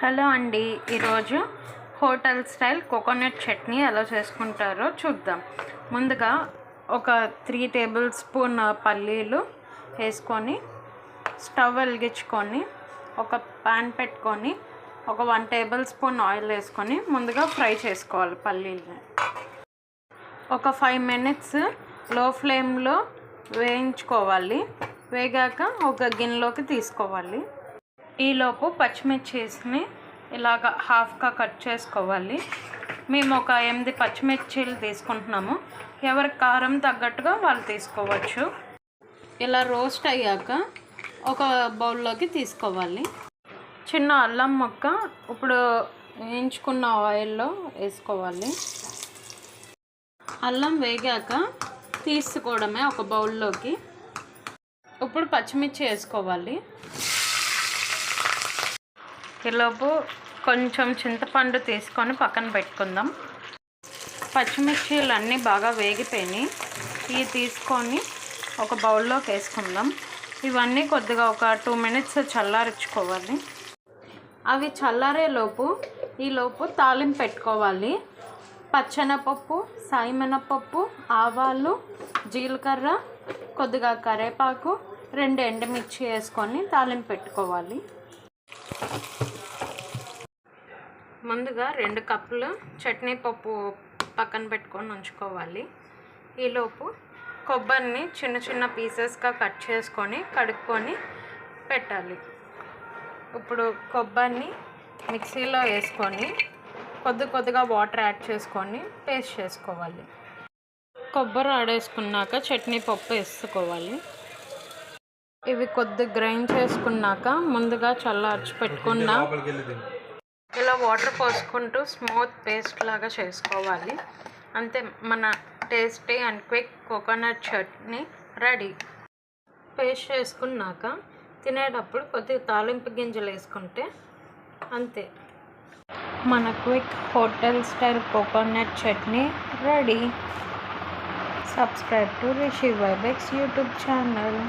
Hello అండి. ఈరోజు hotel style coconut chutney ఎలా చేసుకుంటారో చూద్దాం. ముందుగా ఒక త్రీ టేబుల్ స్పూన్ పల్లీలు వేసుకొని స్టవ్ వెలిగించుకొని ఒక పాన్ పెట్టుకొని ఒక వన్ టేబుల్ స్పూన్ ఆయిల్ వేసుకొని ముందుగా ఫ్రై చేసుకోవాలి పల్లీలని. ఒక ఫైవ్ మినిట్స్లో ఫ్లేమ్లో వేయించుకోవాలి. వేగాక ఒక గిన్నెలోకి తీసుకోవాలి. ఈలోపు పచ్చిమిర్చిని ఇలాగ హాఫ్గా కట్ చేసుకోవాలి. మేము ఒక ఎనిమిది పచ్చిమిర్చీలు తీసుకుంటున్నాము. ఎవరి కారం తగ్గట్టుగా వాళ్ళు తీసుకోవచ్చు. ఇలా రోస్ట్ అయ్యాక ఒక బౌల్లోకి తీసుకోవాలి. చిన్న అల్లం మొక్క ఇప్పుడు వేయించుకున్న ఆయిల్లో వేసుకోవాలి. అల్లం వేగాక తీసుకోవడమే ఒక బౌల్లోకి. ఇప్పుడు పచ్చిమిర్చి వేసుకోవాలి. ఈలోపు కొంచెం చింతపండు తీసుకొని పక్కన పెట్టుకుందాం. పచ్చిమిర్చీలు అన్నీ బాగా వేగిపోయినాయి. ఇవి తీసుకొని ఒక బౌల్లోకి వేసుకుందాం. ఇవన్నీ కొద్దిగా ఒక టూ మినిట్స్ చల్లారించుకోవాలి అవి చల్లారేలోపు ఈలోపు తాలింపు పెట్టుకోవాలి. పచ్చెనపప్పు సాయిమినపప్పు ఆవాలు జీలకర్ర కొద్దిగా కరేపాకు రెండు ఎండుమిర్చి వేసుకొని తాలింపు పెట్టుకోవాలి. ముందుగా రెండు కప్పులు చట్నీ పప్పు పక్కన పెట్టుకొని ఉంచుకోవాలి. ఈలోపు కొబ్బరిని చిన్న చిన్న పీసెస్గా కట్ చేసుకొని కడుక్కొని పెట్టాలి. ఇప్పుడు కొబ్బరిని మిక్సీలో వేసుకొని కొద్ది కొద్దిగా వాటర్ యాడ్ చేసుకొని పేస్ట్ చేసుకోవాలి. కొబ్బరి ఆడేసుకున్నాక చట్నీ పప్పు వేసుకోవాలి. ఇవి కొద్ది గ్రైండ్ చేసుకున్నాక ముందుగా చల్లార్చి పెట్టుకున్న ఇలా వాటర్ పోసుకుంటూ స్మూత్ పేస్ట్ లాగా చేసుకోవాలి. అంతే మన tasty and quick coconut chutney ready. Paste చేసుకున్నాక తినేటప్పుడు కొద్దిగా తాలింపు గింజలు వేసుకుంటే అంతే. మన quick hotel style coconut chutney ready. Subscribe to Rishi వైబెక్స్ YouTube channel.